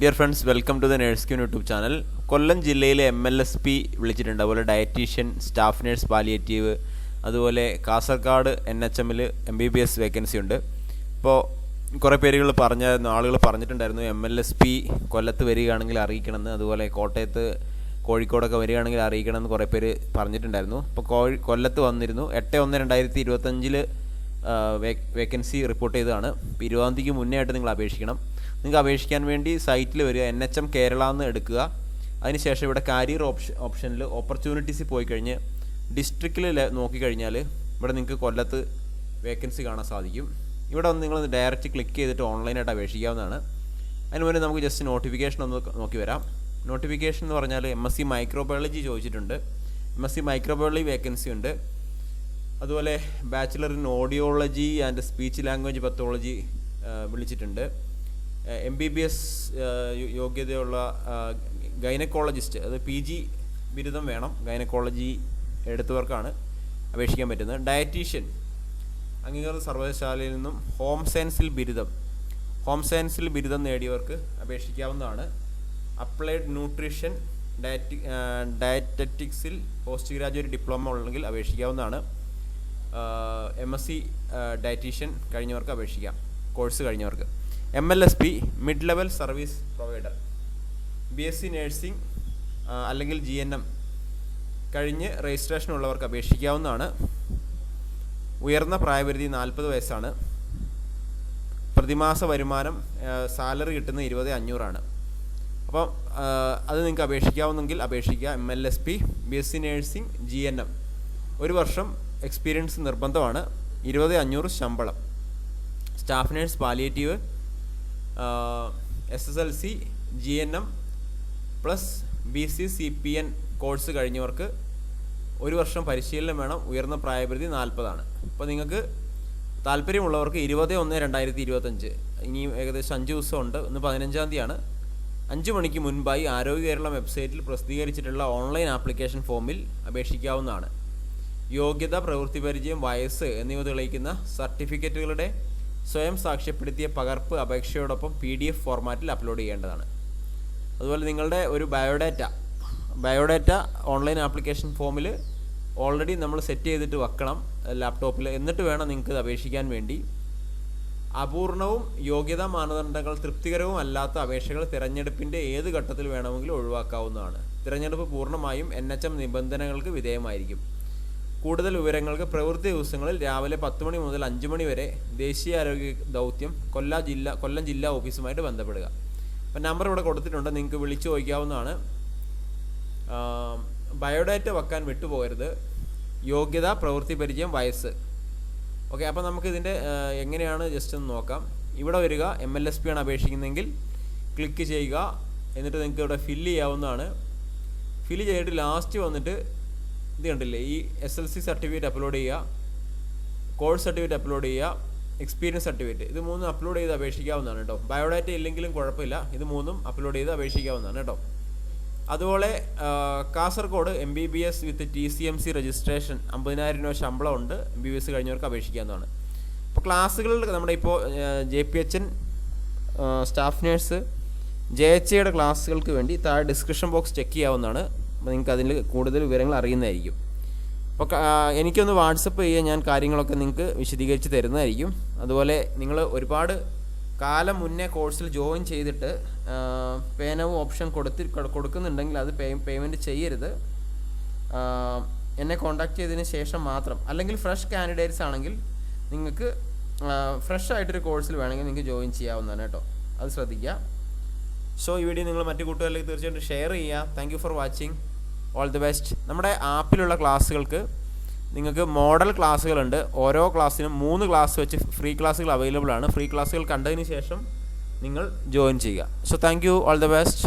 Dear friends welcome to the nurse queen YouTube channel Kollam ജില്ലയിലെ M L S P വിളിച്ചിട്ടുണ്ട്. അതുപോലെ dietitian staff nurse palliative അതുപോലെ Kasaragod N H എമ്മിൽ M B B S vacancy ഉണ്ട്. ഇപ്പോൾ കുറേ പേരുകൾ പറഞ്ഞായിരുന്നു ആളുകൾ പറഞ്ഞിട്ടുണ്ടായിരുന്നു എം എൽ എസ് പി കൊല്ലത്ത് വരികയാണെങ്കിൽ അറിയിക്കണമെന്ന് അതുപോലെ കോട്ടയത്ത് കോഴിക്കോടൊക്കെ വരികയാണെങ്കിൽ അറിയിക്കണമെന്ന് കുറേ പേര് പറഞ്ഞിട്ടുണ്ടായിരുന്നു. ഇപ്പോൾ കോഴി കൊല്ലത്ത് വന്നിരുന്നു. എട്ട് ഒന്ന് രണ്ടായിരത്തി ഇരുപത്തഞ്ചിൽ വേക്കൻസി റിപ്പോർട്ട് ചെയ്തതാണ്. ഇരുപതാം തീയതിക്ക് മുന്നേ ആയിട്ട് നിങ്ങൾ അപേക്ഷിക്കണം. നിങ്ങൾക്ക് അപേക്ഷിക്കാൻ വേണ്ടി സൈറ്റിൽ വരിക എൻ എച്ച് എം കേരള എന്ന് എടുക്കുക. അതിനുശേഷം ഇവിടെ കാരിയർ ഓപ്ഷൻ ഓപ്ഷനിൽ ഓപ്പർച്യൂണിറ്റീസിൽ പോയി കഴിഞ്ഞ് ഡിസ്ട്രിക്റ്റിൽ നോക്കിക്കഴിഞ്ഞാൽ ഇവിടെ നിങ്ങൾക്ക് കൊല്ലത്ത് വേക്കൻസി കാണാൻ സാധിക്കും. ഇവിടെ നിങ്ങൾ ഡയറക്റ്റ് ക്ലിക്ക് ചെയ്തിട്ട് ഓൺലൈനായിട്ട് അപേക്ഷിക്കാവുന്നതാണ്. അതിന് മുന്നേ നമുക്ക് ജസ്റ്റ് നോട്ടിഫിക്കേഷൻ ഒന്ന് നോക്കി വരാം. നോട്ടിഫിക്കേഷൻ എന്ന് പറഞ്ഞാൽ എം എസ് സി മൈക്രോബയോളജി ചോദിച്ചിട്ടുണ്ട്. M S C microbiology vacancy ഉണ്ട്. അതുപോലെ bachelor in audiology and speech language pathology വിളിച്ചിട്ടുണ്ട്. എം ബി ബി എസ് യോഗ്യതയുള്ള ഗൈനക്കോളജിസ്റ്റ് അത് പി ജി ബിരുദം വേണം. ഗൈനക്കോളജി എടുത്തവർക്കാണ് അപേക്ഷിക്കാൻ പറ്റുന്നത്. ഡയറ്റീഷ്യൻ അംഗീകൃത സർവകലാശാലയിൽ നിന്നും ഹോം സയൻസിൽ ബിരുദം. ഹോം സയൻസിൽ ബിരുദം നേടിയവർക്ക് അപേക്ഷിക്കാവുന്നതാണ്. അപ്ലൈഡ് ന്യൂട്രീഷൻ ഡയറ്റി ഡയറ്ററ്റിക്സിൽ പോസ്റ്റ് ഗ്രാജുവേറ്റ് ഡിപ്ലോമ ഉള്ളെങ്കിൽ അപേക്ഷിക്കാവുന്നതാണ്. എം എസ് സി ഡയറ്റീഷ്യൻ കഴിഞ്ഞവർക്ക് അപേക്ഷിക്കാം. Course കഴിഞ്ഞവർക്ക്. M L S P mid level service provider B S C nursing അല്ലെങ്കിൽ ജി എൻ എം കഴിഞ്ഞ് രജിസ്ട്രേഷൻ ഉള്ളവർക്ക് അപേക്ഷിക്കാവുന്നതാണ്. ഉയർന്ന പ്രായപരിധി നാൽപ്പത് വയസ്സാണ്. പ്രതിമാസ വരുമാനം സാലറി കിട്ടുന്നത് ഇരുപത് അഞ്ഞൂറാണ്. അപ്പം അത് നിങ്ങൾക്ക് അപേക്ഷിക്കാവുന്നെങ്കിൽ അപേക്ഷിക്കുക. M L S P B S C nursing G N M ഒരു വർഷം എക്സ്പീരിയൻസ് നിർബന്ധമാണ്. ഇരുപത് അഞ്ഞൂറ് ശമ്പളം. Staff nurse palliative S S L C G N M plus B C C P N course കഴിഞ്ഞവർക്ക് ഒരു വർഷം പരിശീലനം വേണം. ഉയർന്ന പ്രായപരിധി നാൽപ്പതാണ് അപ്പോൾ നിങ്ങൾക്ക് താല്പര്യമുള്ളവർക്ക് ഇരുപത് ഒന്ന് രണ്ടായിരത്തി ഇരുപത്തഞ്ച് ഇനി ഏകദേശം അഞ്ച് ദിവസമുണ്ട്. ഇന്ന് പതിനഞ്ചാം തീയതിയാണ്. അഞ്ച് മണിക്ക് മുൻപായി ആരോഗ്യ കേരളം വെബ്സൈറ്റിൽ പ്രസിദ്ധീകരിച്ചിട്ടുള്ള ഓൺലൈൻ ആപ്ലിക്കേഷൻ ഫോമിൽ അപേക്ഷിക്കാവുന്നതാണ്. യോഗ്യത പ്രവൃത്തി പരിചയം വയസ്സ് എന്നിവ തെളിയിക്കുന്ന സർട്ടിഫിക്കറ്റുകളുടെ സ്വയം സാക്ഷ്യപ്പെടുത്തിയ പകർപ്പ് അപേക്ഷയോടൊപ്പം പി ഡി എഫ് ഫോർമാറ്റിൽ അപ്ലോഡ് ചെയ്യേണ്ടതാണ്. അതുപോലെ നിങ്ങളുടെ ഒരു ബയോഡാറ്റ ബയോഡാറ്റ ഓൺലൈൻ ആപ്ലിക്കേഷൻ ഫോമിൽ ഓൾറെഡി നമ്മൾ സെറ്റ് ചെയ്തിട്ട് വെക്കണം ലാപ്ടോപ്പിൽ എന്നിട്ട് വേണം നിങ്ങൾക്ക് അപേക്ഷിക്കാൻ വേണ്ടി. അപൂർണവും യോഗ്യതാ മാനദണ്ഡങ്ങൾ തൃപ്തികരവും അല്ലാത്ത അപേക്ഷകൾ തിരഞ്ഞെടുപ്പിന്റെ ഏത് ഘട്ടത്തിൽ വേണമെങ്കിലും ഒഴിവാക്കാവുന്നതാണ്. തിരഞ്ഞെടുപ്പ് പൂർണമായും എൻ നിബന്ധനകൾക്ക് വിധേയമായിരിക്കും. കൂടുതൽ വിവരങ്ങൾക്ക് പ്രവൃത്തി ദിവസങ്ങളിൽ രാവിലെ പത്ത് മണി മുതൽ അഞ്ച് മണി വരെ ദേശീയ ആരോഗ്യ ദൗത്യം കൊല്ല ജില്ല കൊല്ലം ജില്ലാ ഓഫീസുമായിട്ട് ബന്ധപ്പെടുക. അപ്പം നമ്പർ ഇവിടെ കൊടുത്തിട്ടുണ്ട്. നിങ്ങൾക്ക് വിളിച്ചു ചോദിക്കാവുന്നതാണ്. ബയോഡാറ്റ വെക്കാൻ വിട്ടുപോകരുത്. യോഗ്യത പ്രവൃത്തി പരിചയം വയസ്സ്. ഓക്കെ അപ്പോൾ നമുക്ക് ഇതിന്റെ എങ്ങനെയാണ് ജസ്റ്റ് ഒന്ന് നോക്കാം. ഇവിടെ വരിക. എം എൽ എസ് പി ആണ് അപേക്ഷിക്കുന്നതെങ്കിൽ ക്ലിക്ക് ചെയ്യുക. എന്നിട്ട് നിങ്ങൾക്ക് ഇവിടെ ഫില്ല് ചെയ്യാവുന്നതാണ്. ഫില്ല് ചെയ്തിട്ട് ലാസ്റ്റ് വന്നിട്ട് ഇത് കണ്ടില്ലേ? ഈ S L C certificate upload ചെയ്യുക കോഴ്സ് സർട്ടിഫിക്കറ്റ് അപ്ലോഡ് ചെയ്യുക എക്സ്പീരിയൻസ് സർട്ടിഫിക്കറ്റ് ഇത് മൂന്നും അപ്ലോഡ് ചെയ്ത് അപേക്ഷിക്കാവുന്നതാണ് കേട്ടോ. ബയോഡാറ്റ ഇല്ലെങ്കിലും കുഴപ്പമില്ല. ഇത് മൂന്നും അപ്ലോഡ് ചെയ്ത് അപേക്ഷിക്കാവുന്നതാണ് കേട്ടോ. അതുപോലെ Kasaragod M B B S with T C M C registration അമ്പതിനായിരം രൂപ ശമ്പളം ഉണ്ട് എം ബി ബി എസ് കഴിഞ്ഞവർക്ക് അപേക്ഷിക്കാവുന്നതാണ്. ഇപ്പോൾ ക്ലാസ്സുകളിൽ നമ്മുടെ ഇപ്പോൾ J P H N staff nurse J H എയുടെ ക്ലാസ്സുകൾക്ക് വേണ്ടി താഴെ ഡിസ്ക്രിപ്ഷൻ ബോക്സ് ചെക്ക് ചെയ്യാവുന്നതാണ്. അപ്പോൾ നിങ്ങൾക്ക് അതിൽ കൂടുതൽ വിവരങ്ങൾ അറിയുന്നതായിരിക്കും. അപ്പോൾ എനിക്കൊന്ന് വാട്സപ്പ് ചെയ്യുക ഞാൻ കാര്യങ്ങളൊക്കെ നിങ്ങൾക്ക് വിശദീകരിച്ച് തരുന്നതായിരിക്കും. അതുപോലെ നിങ്ങൾ ഒരുപാട് കാലം മുന്നേ കോഴ്സിൽ ജോയിൻ ചെയ്തിട്ട് പേനവും ഓപ്ഷൻ കൊടുത്തി കൊടുക്കുന്നുണ്ടെങ്കിൽ അത് പേ പേയ്മെന്റ് ചെയ്യരുത്. എന്നെ കോൺടാക്ട് ചെയ്തതിന് ശേഷം മാത്രം. അല്ലെങ്കിൽ ഫ്രഷ് കാൻഡിഡേറ്റ്സ് ആണെങ്കിൽ നിങ്ങൾക്ക് ഫ്രഷ് ആയിട്ടൊരു കോഴ്സിൽ വേണമെങ്കിൽ നിങ്ങൾക്ക് ജോയിൻ ചെയ്യാവുന്നതാണ് കേട്ടോ. അത് ശ്രദ്ധിക്കുക. സോ ഈ വീഡിയോ നിങ്ങൾ മറ്റു കൂട്ടുകാരിലേക്ക് തീർച്ചയായിട്ടും ഷെയർ ചെയ്യുക. Thank for watching all the best നമ്മുടെ ആപ്പിലുള്ള ക്ലാസ്സുകൾക്ക് നിങ്ങൾക്ക് മോഡൽ ക്ലാസ്സുകളുണ്ട് ഓരോ ക്ലാസ്സിനും മൂന്ന് ക്ലാസ് വെച്ച് ഫ്രീ ക്ലാസ്സുകൾ അവൈലബിൾ ആണ്. ഫ്രീ ക്ലാസ്സുകൾ കണ്ടതിന് ശേഷം നിങ്ങൾ ജോയിൻ ചെയ്യുക. So thank you all the best